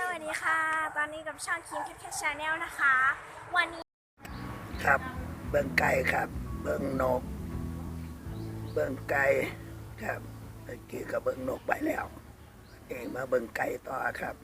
สวัสดีค่ะ ตอนนี้กับช่องคิมแคทชาแนลนะคะ วันนี้ ครับ เบิ้งไก่ครับ เบิ้งนก เบิ้งไก่ครับเมื่อกี้ก็เบิ้งนกไปแล้วเองมาเบิ้งไก่ต่อครับ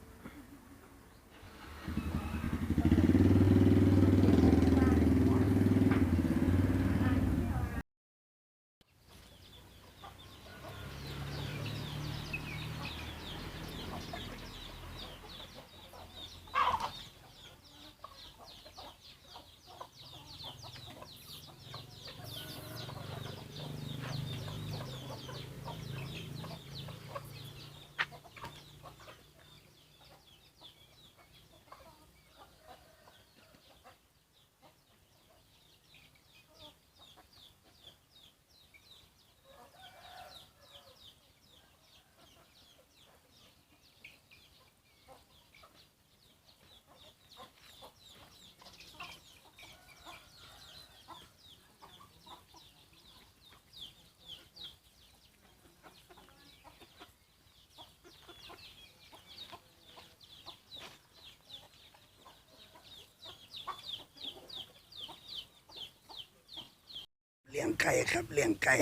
ไก่ครับเลี้ยงไก่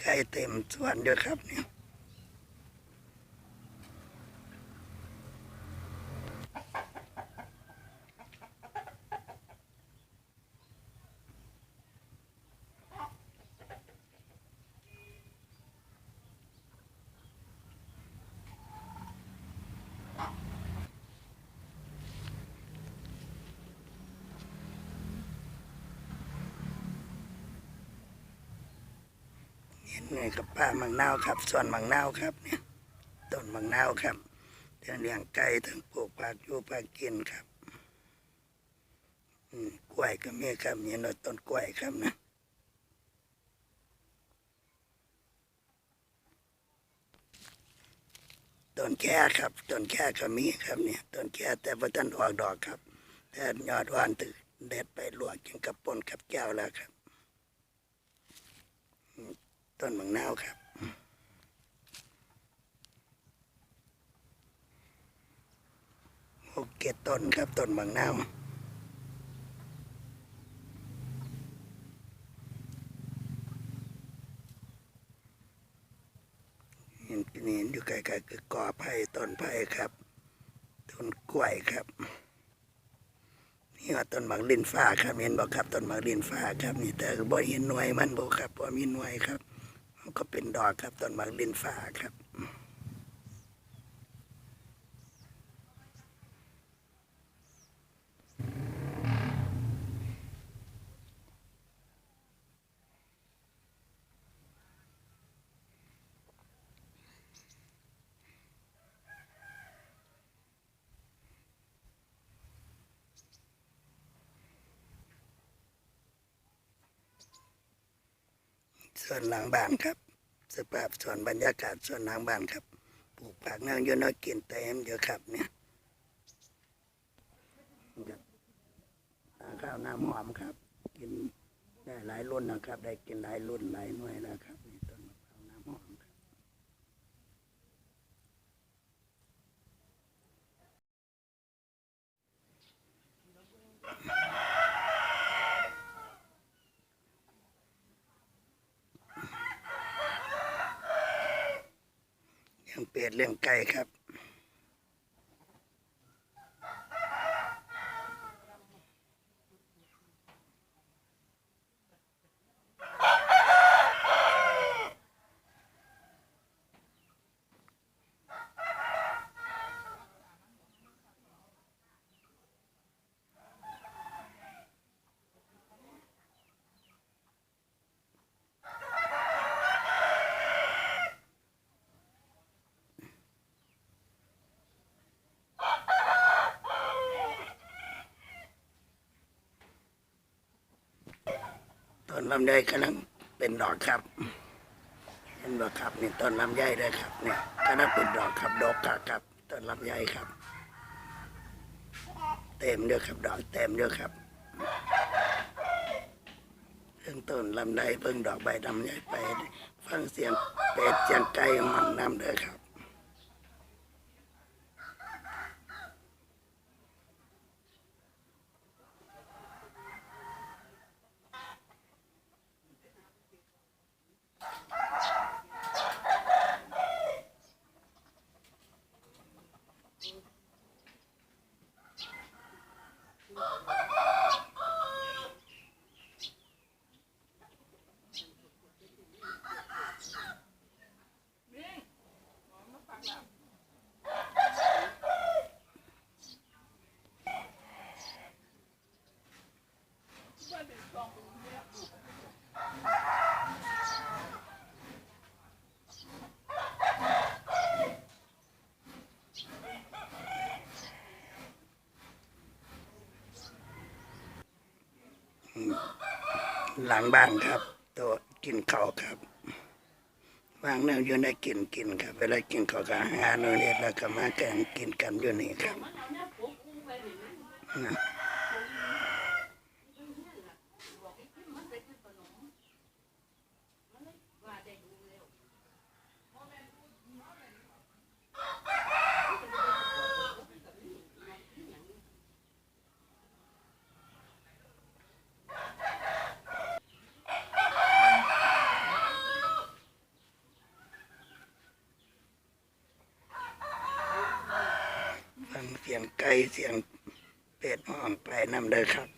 ไก่เต็มส่วนด้วยครับเนี่ย เห็นไงกับป้ามังนาวครับ ส่วนมังนาวครับเนี่ยต้นมังนาวครับเลี้งเลี้ยงไก่ทั้งปลูกผักอยู่ผักกินครับกล้วยก็มีครับมีหน่อยต้นกล้วยครับนะต้นแค่ครับต้นแค่ก็มีครับเนี่ยต้นแค่แต่ว่าต้นออกดอกครับแต่ยอดหวานตึกเด็ดไปลวกกินกับปนกับแก้วแล้วครับ ต้นมังนาวครับ หกเกตต้นครับต้นมังนาวเห็นเห็นอยู่ไกลๆคือกอไผ่ต้นไผ่ครับ ต้นกล้วยครับ นี่ว่าต้นหมากลินฟ้าครับเห็นบอกครับต้นหมากลินฟ้าครับ นี่แต่บ่เห็นหน่วยมันบ่ครับบ่มีหน่วยครับ ก็เป็นดอกครับต้นหมากดินฟ้าครับ ส่วนหลังบ้านครับ สภาพส่วนบรรยากาศส่วนหลังบ้านครับปลูกผักนางยู่เนอกินเต็มเยอะครับเนี่ยข้าวน้ำหอมครับ กินได้หลายรุ่นนะครับ ได้กินหลายรุ่นหลายหน่วยนะครับนี่ต้นมะพร้าวน้ำหอมครับ เป็ดเลี้ยงไก่ครับ ต้นลำไยกำลังเป็นดอกครับเห็นบ่ครับนี่ต้นลำไยเลยครับเนี่ยกำลังเป็นดอกครับดอกกะครับต้นลำไยครับ เต็มเด้อครับดอกเต็มเด้อครับเรื่องต้นลำไยเพิ่งดอกใบลำไยไป ฟังเสียงเป็ดเสียงไก่มันน้ำเด้อครับ Oh, หลังบ้านครับ ตัวกินข้าวครับวางแนวอยู่ในกินกินครับเวลากินข้าวก็หาโนเรียแล้วก็มาแกงกินกันอยู่นี่ครับ สียงไก่เสียงเป็ดห้องไปนำเด้อครับ